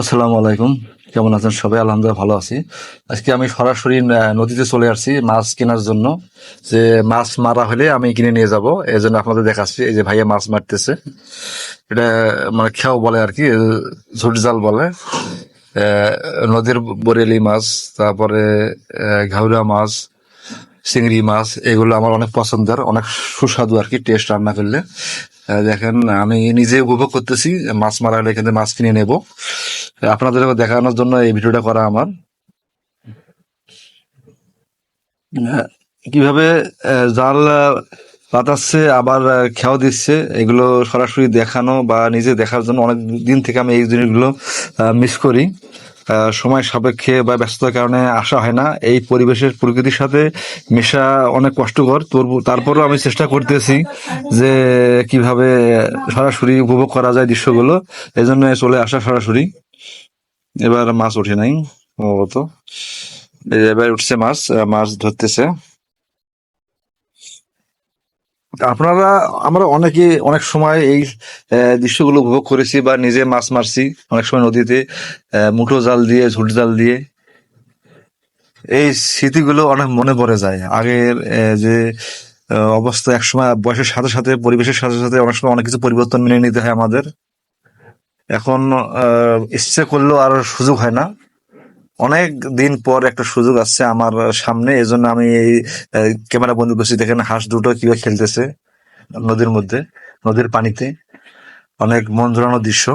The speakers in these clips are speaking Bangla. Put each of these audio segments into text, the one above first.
আসসালামু আলাইকুম। কেমন আছেন সবাই? আলহামদুলিল্লাহ ভালো আছি। আজকে আমি সরাসরি নদীতে চলে আসছি মাছ কেনার জন্য। যে মাছ মারা হলে আমি কিনে নিয়ে যাব। এই জন্য আপনাদের দেখাচ্ছি, এই যে ভাইয়া মাছ মারতেছে। এটা মানে খেয়াও বলে আর কি ঝুট জাল বলে। নদীর বরেলি মাছ, তারপরে ঘাউরা মাছ, চিংড়ি মাছ, এগুলো আমার অনেক পছন্দের, অনেক সুস্বাদু আর কি, টেস্ট রান্না করলে। দেখেন, আমি নিজে উপভোগ করতেছি, মাছ মারা হলে এখান মাছ কিনে নেব। আপনাদের দেখানোর জন্য এই ভিডিওটা করা আমার। আহ, কীভাবে জাল পাতাচ্ছে আবার খেয়াও দিচ্ছে এগুলো সরাসরি দেখানো বা নিজে দেখার জন্য অনেক দিন থেকে আমি এই জিনিসগুলো মিস করি। সময় সাপেক্ষে বা ব্যস্ততার কারণে আসা হয় না। এই পরিবেশের প্রকৃতির সাথে মেশা অনেক কষ্টকর। তোর তারপরেও আমি চেষ্টা করতেছি যে কীভাবে সরাসরি উপভোগ করা যায় দৃশ্যগুলো। এই জন্য চলে আসা সরাসরি। এবার মাছ ওঠে নাই, সম্ভবত। এবার উঠছে মাছ মাছ ধরতেছে। আপনারা, আমরা অনেকে অনেক সময় এই দৃশ্যগুলো উপভোগ করেছি বা নিজে মাছ মারছি। অনেক সময় নদীতে মুঠো জাল দিয়ে, ঝুট জাল দিয়ে। এই স্মৃতিগুলো অনেক মনে পড়ে যায়। আগের যে অবস্থা একসময় বয়সের সাথে সাথে, পরিবেশের সাথে সাথে অনেক সময় অনেক কিছু পরিবর্তন মেনে নিতে হয় আমাদের। এখন ইচ্ছে করলেও আর সুযোগ হয় না। অনেক দিন পর একটা সুযোগ আসছে আমার সামনে এই জন্য আমি এই ক্যামেরা বন্ধ করছি। দেখেন হাঁস দুটো কীভাবে খেলতেছে নদীর মধ্যে, নদীর পানিতে। অনেক মন জোড়ানো দৃশ্য।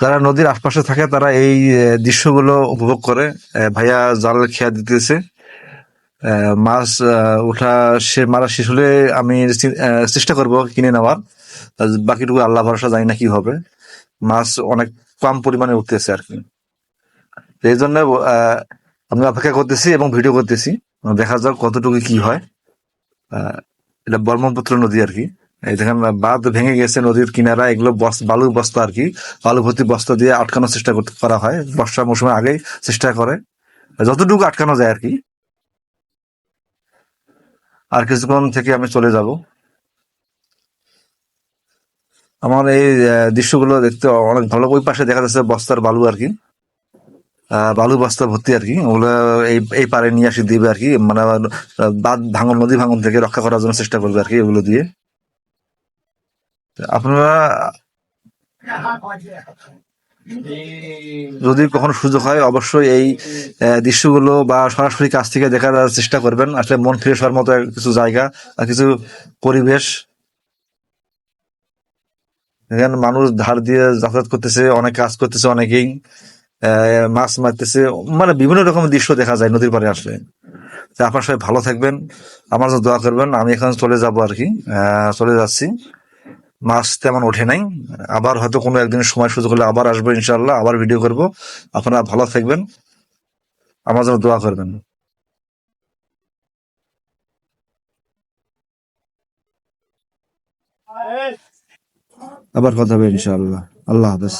যারা নদীর আশপাশে থাকে, তারা এই দৃশ্যগুলো উপভোগ করে। ভাইয়া জাল খেয়া দিতেছে। মাছ ওঠা সে মারা শেষ হলে আমি চেষ্টা করব কিনে নেওয়ার। বাকিটুকু আল্লাহ ভরসা, জানি না কি হবে। মাছ অনেক কম পরিমাণে উঠতেছে আর কি। এই জন্য আমি অপেক্ষা করতেছি এবং ভিডিও করতেছি। দেখা যাক কতটুকু কি হয়। এটা ব্রহ্মপুত্র নদী আর কি। এই দেখেন, বাঁধ ভেঙে গেছে নদীর কিনারা, এগুলো বালুর বস্তা আর কি। বালু ভর্তি বস্তা দিয়ে আটকানোর চেষ্টা করতে, করা হয়। বর্ষা মৌসুমে আগেই চেষ্টা করে। যতটুকু আটকানো যায় আর কি। আর কিছুক্ষণ থেকে আমি চলে যাব। আমার এই দৃশ্যগুলো দেখতে অনেক ভালো। ওই পাশে দেখা যাচ্ছে বস্তার বালু আর কি। বালু বস্তা ভর্তি আর কি। ওগুলো এই এই পারে নিয়ে আসি, দিবে আর কি। মানে বাদ ভাঙন, নদী ভাঙন থেকে রক্ষা করার জন্য চেষ্টা করবে আর কি এগুলো দিয়ে। আপনারা যদি কখনো সুযোগ হয়, অবশ্যই এই দৃশ্যগুলো বা সরাসরি কাছ থেকে দেখার চেষ্টা করবেন। আসলে মন ফ্রেশ হওয়ার মতো কিছু জায়গা আর কিছু পরিবেশ। এখানে মানুষ ধার দিয়ে যাতায়াত করতেছে, অনেক কাজ করতেছে অনেকেই। মাছ মারতেছে। মানে বিভিন্ন রকমের দৃশ্য দেখা যায় নদীর পাড়ে আসলে। তা আপনার সবাই ভালো থাকবেন। আমার জন্য দোয়া করবেন। আমি এখন চলে যাব আর কি। চলে যাচ্ছি। মাছ তেমন ওঠে নাই। আবার হয়তো কোনো একদিন সময় সুযোগ হলে আবার আসব ইনশাল্লাহ আবার ভিডিও করব। আপনারা ভালো থাকবেন। আমার জন্য দোয়া করবেন। আবার কথা হবে ইনশাআল্লাহ। আল্লাহ হাফেজ।